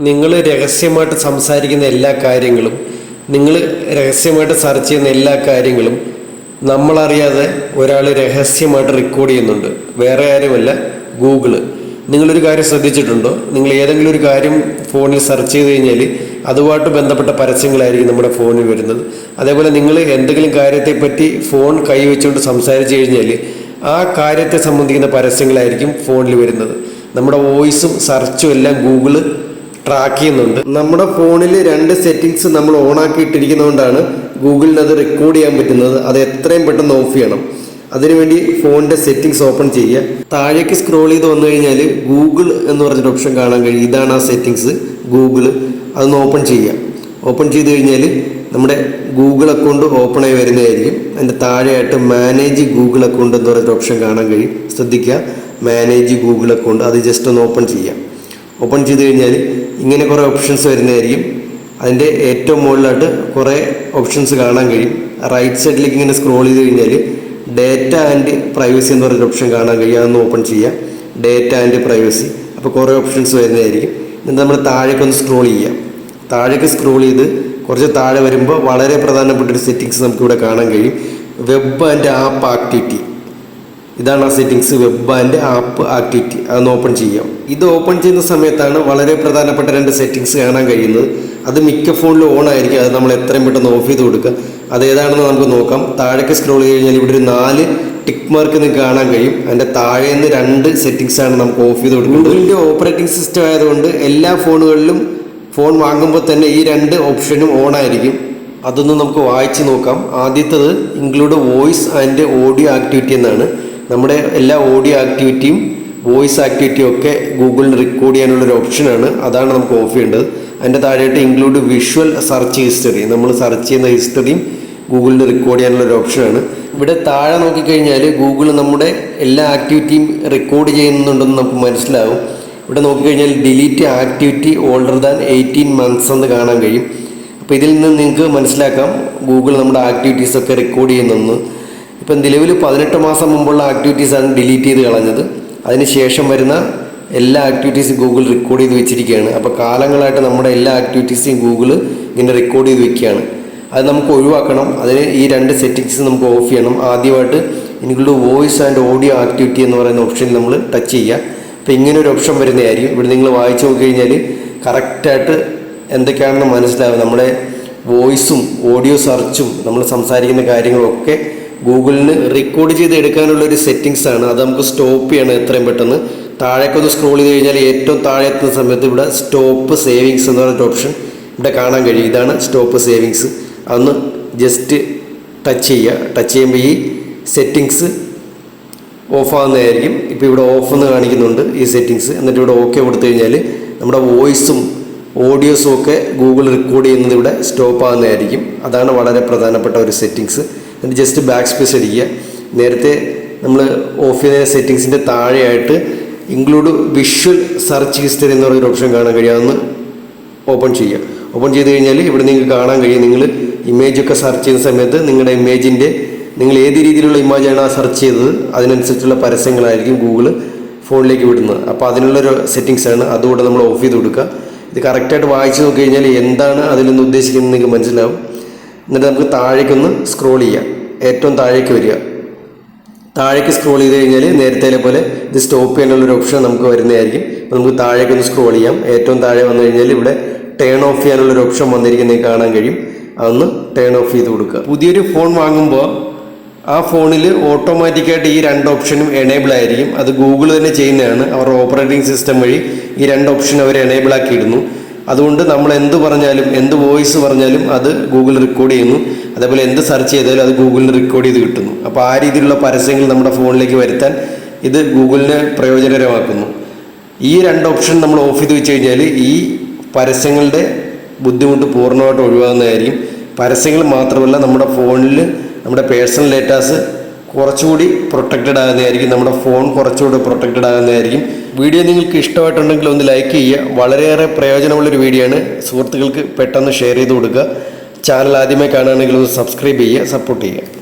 നിങ്ങൾ രഹസ്യമായിട്ട് സംസാരിക്കുന്ന എല്ലാ കാര്യങ്ങളും നിങ്ങൾ രഹസ്യമായിട്ട് സെർച്ച് ചെയ്യുന്ന എല്ലാ കാര്യങ്ങളും നമ്മളറിയാതെ ഒരാൾ രഹസ്യമായിട്ട് റെക്കോർഡ് ചെയ്യുന്നുണ്ട്. വേറെ ആരുമല്ല ഗൂഗിൾ. നിങ്ങളൊരു കാര്യം ശ്രദ്ധിച്ചിട്ടുണ്ടോ? നിങ്ങൾ ഏതെങ്കിലും ഒരു കാര്യം ഫോണിൽ സെർച്ച് ചെയ്ത് കഴിഞ്ഞാൽ അതുമായിട്ട് ബന്ധപ്പെട്ട പരസ്യങ്ങളായിരിക്കും നമ്മുടെ ഫോണിൽ വരുന്നത്. അതേപോലെ നിങ്ങൾ എന്തെങ്കിലും കാര്യത്തെപ്പറ്റി ഫോൺ കൈവച്ചുകൊണ്ട് സംസാരിച്ചു കഴിഞ്ഞാൽ ആ കാര്യത്തെ സംബന്ധിക്കുന്ന പരസ്യങ്ങളായിരിക്കും ഫോണിൽ വരുന്നത്. നമ്മുടെ വോയിസും സെർച്ചും എല്ലാം ഗൂഗിൾ ട്രാക്ക് ചെയ്യുന്നുണ്ട്. നമ്മുടെ ഫോണിൽ രണ്ട് സെറ്റിങ്സ് നമ്മൾ ഓൺ ആക്കി ഇട്ടിരിക്കുന്നതുകൊണ്ടാണ് ഗൂഗിളിന് അത് റെക്കോർഡ് ചെയ്യാൻ പറ്റുന്നത്. അത് എത്രയും പെട്ടെന്ന് ഓഫ് ചെയ്യണം. അതിനുവേണ്ടി ഫോണിന്റെ സെറ്റിങ്സ് ഓപ്പൺ ചെയ്യുക. താഴേക്ക് സ്ക്രോൾ ചെയ്ത് വന്നു കഴിഞ്ഞാൽ ഗൂഗിൾ എന്ന് പറഞ്ഞൊരു ഓപ്ഷൻ കാണാൻ കഴിയും. ഇതാണ് ആ സെറ്റിങ്സ് ഗൂഗിൾ. അതൊന്ന് ഓപ്പൺ ചെയ്യുക. ഓപ്പൺ ചെയ്ത് കഴിഞ്ഞാൽ നമ്മുടെ ഗൂഗിൾ അക്കൗണ്ട് ഓപ്പൺ ആയി വരുന്നതായിരിക്കും. അതിന്റെ താഴെയായിട്ട് മാനേജ് ഗൂഗിൾ അക്കൗണ്ട് എന്ന് പറഞ്ഞൊരു ഓപ്ഷൻ കാണാൻ കഴിയും. ശ്രദ്ധിക്കുക. മാനേജ് ഗൂഗിൾ അക്കൗണ്ട് അത് ജസ്റ്റ് ഒന്ന് ഓപ്പൺ ചെയ്യാം ഓപ്പൺ ചെയ്ത് കഴിഞ്ഞാൽ ഇങ്ങനെ കുറേ ഓപ്ഷൻസ് വരുന്നതായിരിക്കും. അതിന്റെ ഏറ്റവും മുകളിലായിട്ട് കുറേ ഓപ്ഷൻസ് കാണാൻ കഴിയും. റൈറ്റ് സൈഡിലേക്ക് ഇങ്ങനെ സ്ക്രോൾ ചെയ്ത് കഴിഞ്ഞാൽ ഡേറ്റ ആൻഡ് പ്രൈവസി എന്ന് പറഞ്ഞൊരു ഓപ്ഷൻ കാണാൻ കഴിയും. അതൊന്ന് ഓപ്പൺ ചെയ്യാം. ഡേറ്റ ആൻഡ് പ്രൈവസി അപ്പോൾ കുറേ ഓപ്ഷൻസ് വരുന്നതായിരിക്കും. എന്നിട്ട് നമ്മൾ താഴേക്ക് ഒന്ന് സ്ക്രോൾ ചെയ്യാം. താഴേക്ക് സ്ക്രോൾ ചെയ്ത് കുറച്ച് താഴെ വരുമ്പോൾ വളരെ പ്രധാനപ്പെട്ട ഒരു സെറ്റിങ്സ് നമുക്കിവിടെ കാണാൻ കഴിയും. വെബ് ആൻഡ് ആപ്പ് ആക്ടിവിറ്റി ഇതാണ് ആ settings web and app activity അതൊന്ന് ഓപ്പൺ ചെയ്യാം. ഇത് ഓപ്പൺ ചെയ്യുന്ന സമയത്താണ് വളരെ പ്രധാനപ്പെട്ട രണ്ട് സെറ്റിങ്സ് കാണാൻ കഴിയുന്നത്. അത് മിക്ക ഫോണിൽ ഓൺ ആയിരിക്കും. അത് നമ്മൾ എത്രയും പെട്ടെന്ന് ഓഫ് ചെയ്ത് കൊടുക്കുക. അത് ഏതാണെന്ന് നമുക്ക് നോക്കാം. താഴേക്ക് സ്ക്രോൾ ചെയ്ത് കഴിഞ്ഞാൽ ഇവിടെ ഒരു നാല് ടിക്ക് മാർക്ക് നിങ്ങൾക്ക് കാണാൻ കഴിയും. അതിന്റെ താഴെ നിന്ന് രണ്ട് സെറ്റിങ്സ് ആണ് നമുക്ക് ഓഫ് ചെയ്ത് കൊടുക്കുന്നത്. ഗൂഗിളിന്റെ ഓപ്പറേറ്റിംഗ് സിസ്റ്റം ആയതുകൊണ്ട് എല്ലാ ഫോണുകളിലും ഫോൺ വാങ്ങുമ്പോൾ തന്നെ ഈ രണ്ട് ഓപ്ഷനും ഓൺ ആയിരിക്കും. അതൊന്ന് നമുക്ക് വായിച്ച് നോക്കാം. ആദ്യത്തത് include voice and audio activity എന്നാണ്. നമ്മുടെ എല്ലാ ഓഡിയോ ആക്ടിവിറ്റിയും വോയിസ് ആക്ടിവിറ്റിയും ഒക്കെ ഗൂഗിളിൽ റെക്കോർഡ് ചെയ്യാനുള്ളൊരു ഓപ്ഷനാണ് അതാണ് നമുക്ക് ഓഫ് ചെയ്യേണ്ടത്. അതിന്റെ താഴെയായിട്ട് ഇൻക്ലൂഡ് വിഷ്വൽ സെർച്ച് ഹിസ്റ്ററി നമ്മൾ സെർച്ച് ചെയ്യുന്ന ഹിസ്റ്ററിയും ഗൂഗിളിൽ റെക്കോർഡ് ചെയ്യാനുള്ളൊരു ഓപ്ഷനാണ് ഇവിടെ താഴെ നോക്കിക്കഴിഞ്ഞാൽ ഗൂഗിൾ നമ്മുടെ എല്ലാ ആക്ടിവിറ്റിയും റെക്കോർഡ് ചെയ്യുന്നുണ്ടെന്ന് നമുക്ക് മനസ്സിലാവും. ഇവിടെ നോക്കിക്കഴിഞ്ഞാൽ delete activity older than eighteen months എന്ന് കാണാൻ കഴിയും. അപ്പോൾ ഇതിൽ നിന്ന് നിങ്ങൾക്ക് മനസ്സിലാക്കാം ഗൂഗിൾ നമ്മുടെ ആക്ടിവിറ്റീസൊക്കെ റെക്കോർഡ് ചെയ്യുന്നെന്ന് ഇപ്പം നിലവിൽ പതിനെട്ട് മാസം മുമ്പുള്ള ആക്ടിവിറ്റീസാണ് ഡിലീറ്റ് ചെയ്ത് കളഞ്ഞത്. അതിന് ശേഷം വരുന്ന എല്ലാ ആക്ടിവിറ്റീസും ഗൂഗിൾ റെക്കോർഡ് ചെയ്ത് വെച്ചിരിക്കുകയാണ്. അപ്പോൾ കാലങ്ങളായിട്ട് നമ്മുടെ എല്ലാ ആക്ടിവിറ്റീസും ഗൂഗിൾ ഇങ്ങനെ റെക്കോർഡ് ചെയ്ത് വെക്കുകയാണ്. അത് നമുക്ക് ഒഴിവാക്കണം. അതിന് ഈ രണ്ട് സെറ്റിങ്സ് നമുക്ക് ഓഫ് ചെയ്യണം. ആദ്യമായിട്ട് include voice and audio activity എന്ന് പറയുന്ന ഓപ്ഷൻ നമ്മൾ ടച്ച് ചെയ്യുക. അപ്പോൾ ഇങ്ങനെ ഒരു ഓപ്ഷൻ വരുന്നതായിരിക്കും. ഇവിടെ നിങ്ങൾ വായിച്ചു നോക്കി കഴിഞ്ഞാൽ കറക്റ്റായിട്ട് എന്തൊക്കെയാണെന്ന് മനസ്സിലാവും. നമ്മുടെ വോയിസും ഓഡിയോ സെർച്ചും നമ്മൾ സംസാരിക്കുന്ന കാര്യങ്ങളൊക്കെ ഗൂഗിളിന് റെക്കോർഡ് ചെയ്ത് എടുക്കാനുള്ള ഒരു സെറ്റിങ്സ് ആണ്. അത് നമുക്ക് സ്റ്റോപ്പ് ചെയ്യണം എത്രയും പെട്ടെന്ന്. താഴേക്കൊന്ന് സ്ക്രോൾ ചെയ്ത് കഴിഞ്ഞാൽ ഏറ്റവും താഴെ എത്തുന്ന സമയത്ത് ഇവിടെ സ്റ്റോപ്പ് സേവിങ്സ് എന്ന് പറഞ്ഞ ഓപ്ഷൻ ഇവിടെ കാണാൻ കഴിയും. ഇതാണ് സ്റ്റോപ്പ് സേവിങ്സ് അതൊന്ന് ജസ്റ്റ് ടച്ച് ചെയ്യുക. ടച്ച് ചെയ്യുമ്പോൾ ഈ സെറ്റിങ്സ് ഓഫ് ആകുന്നതായിരിക്കും ഇപ്പോൾ ഇവിടെ ഓഫ് എന്ന് കാണിക്കുന്നുണ്ട് ഈ സെറ്റിങ്സ് എന്നിട്ട് ഇവിടെ ഓക്കെ കൊടുത്തു കഴിഞ്ഞാൽ നമ്മുടെ വോയിസും ഓഡിയോസും ഒക്കെ ഗൂഗിൾ റെക്കോർഡ് ചെയ്യുന്നത് ഇവിടെ സ്റ്റോപ്പ് ആകുന്നതായിരിക്കും അതാണ് വളരെ പ്രധാനപ്പെട്ട ഒരു സെറ്റിങ്സ് എന്നിട്ട് ജസ്റ്റ് ബാക്ക് സ്പേസ് അടിക്കുക. നേരത്തെ നമ്മൾ ഓഫ് ചെയ്ത സെറ്റിങ്സിന്റെ താഴെയായിട്ട് ഇൻക്ലൂഡ് വിഷ്വൽ സെർച്ച് ഹിസ്റ്ററി എന്ന് പറയുന്ന ഓപ്ഷൻ കാണാൻ കഴിയാവുന്ന ഓപ്പൺ ചെയ്യുക. ഓപ്പൺ ചെയ്ത് കഴിഞ്ഞാൽ ഇവിടെ നിങ്ങൾക്ക് കാണാൻ കഴിയും. നിങ്ങൾ ഇമേജൊക്കെ സെർച്ച് ചെയ്യുന്ന സമയത്ത് നിങ്ങളുടെ ഇമേജിന്റെ നിങ്ങൾ ഏത് രീതിയിലുള്ള ഇമേജാണ് ആ സെർച്ച് ചെയ്തത് അതിനനുസരിച്ചുള്ള പരസ്യങ്ങളായിരിക്കും ഗൂഗിൾ ഫോണിലേക്ക് വിടുന്നത്. അപ്പോൾ അതിനുള്ളൊരു ആണ്. അതുകൂടെ നമ്മൾ ഓഫ് ചെയ്ത് കൊടുക്കുക. ഇത് കറക്റ്റായിട്ട് വായിച്ച് നോക്കി കഴിഞ്ഞാൽ എന്താണ് അതിൽ നിന്ന് ഉദ്ദേശിക്കുന്നത് നിങ്ങൾക്ക് മനസ്സിലാവും. എന്നിട്ട് നമുക്ക് താഴേക്കൊന്ന് സ്ക്രോൾ ചെയ്യാം. ഏറ്റവും താഴേക്ക് വരിക. താഴേക്ക് സ്ക്രോൾ ചെയ്ത് കഴിഞ്ഞാൽ നേരത്തെ പോലെ ഇത് സ്റ്റോപ്പ് ചെയ്യാനുള്ളൊരു ഓപ്ഷൻ നമുക്ക് വരുന്നതായിരിക്കും. അപ്പോൾ നമുക്ക് താഴേക്ക് ഒന്ന് സ്ക്രോൾ ചെയ്യാം. ഏറ്റവും താഴെ വന്നു കഴിഞ്ഞാൽ ഇവിടെ ടേൺ ഓഫ് ചെയ്യാനുള്ളൊരു ഓപ്ഷൻ വന്നിരിക്കുന്നത് കാണാൻ കഴിയും. അതൊന്ന് ടേൺ ഓഫ് ചെയ്ത് കൊടുക്കുക. പുതിയൊരു ഫോൺ വാങ്ങുമ്പോൾ ആ ഫോണിൽ ഓട്ടോമാറ്റിക്കായിട്ട് ഈ രണ്ട് ഓപ്ഷനും എനേബിൾ ആയിരിക്കും. അത് ഗൂഗിൾ തന്നെ ചെയ്യുന്നതാണ്. അവരുടെ ഓപ്പറേറ്റിംഗ് സിസ്റ്റം വഴി ഈ രണ്ട് ഓപ്ഷൻ അവർ എനേബിൾ ആക്കിയിടുന്നു. അതുകൊണ്ട് നമ്മൾ എന്ത് പറഞ്ഞാലും എന്ത് വോയിസ് പറഞ്ഞാലും അത് ഗൂഗിൾ റെക്കോർഡ് ചെയ്യുന്നു. അതേപോലെ എന്ത് സെർച്ച് ചെയ്താലും അത് ഗൂഗിളിൽ റെക്കോർഡ് ചെയ്ത് കിട്ടുന്നു. അപ്പോൾ ആ രീതിയിലുള്ള പരസ്യങ്ങൾ നമ്മുടെ ഫോണിലേക്ക് വരുത്താൻ ഇത് ഗൂഗിളിനെ പ്രയോജനകരമാക്കുന്നു. ഈ രണ്ട് ഓപ്ഷൻ നമ്മൾ ഓഫ് ചെയ്ത് വെച്ച് കഴിഞ്ഞാൽ ഈ പരസ്യങ്ങളുടെ ബുദ്ധിമുട്ട് പൂർണമായിട്ട് ഒഴിവാകുന്നതായിരിക്കും. പരസ്യങ്ങൾ മാത്രമല്ല നമ്മുടെ ഫോണിൽ നമ്മുടെ പേഴ്സണൽ ഡേറ്റാസ് കുറച്ചുകൂടി പ്രൊട്ടക്റ്റഡ് ആകുന്നതായിരിക്കും. നമ്മുടെ ഫോൺ കുറച്ചുകൂടി പ്രൊട്ടക്റ്റഡ് ആകുന്നതായിരിക്കും. വീഡിയോ നിങ്ങൾക്ക് ഇഷ്ടമായിട്ടുണ്ടെങ്കിൽ ഒന്ന് ലൈക്ക് ചെയ്യുക. വളരെയേറെ പ്രയോജനമുള്ളൊരു വീഡിയോ ആണ് സുഹൃത്തുക്കൾക്ക് പെട്ടെന്ന് ഷെയർ ചെയ്ത് കൊടുക്കുക. ചാനൽ ആദ്യമായി കാണുകയാണെങ്കിൽ ഒന്ന് സബ്സ്ക്രൈബ് ചെയ്യുക സപ്പോർട്ട് ചെയ്യുക.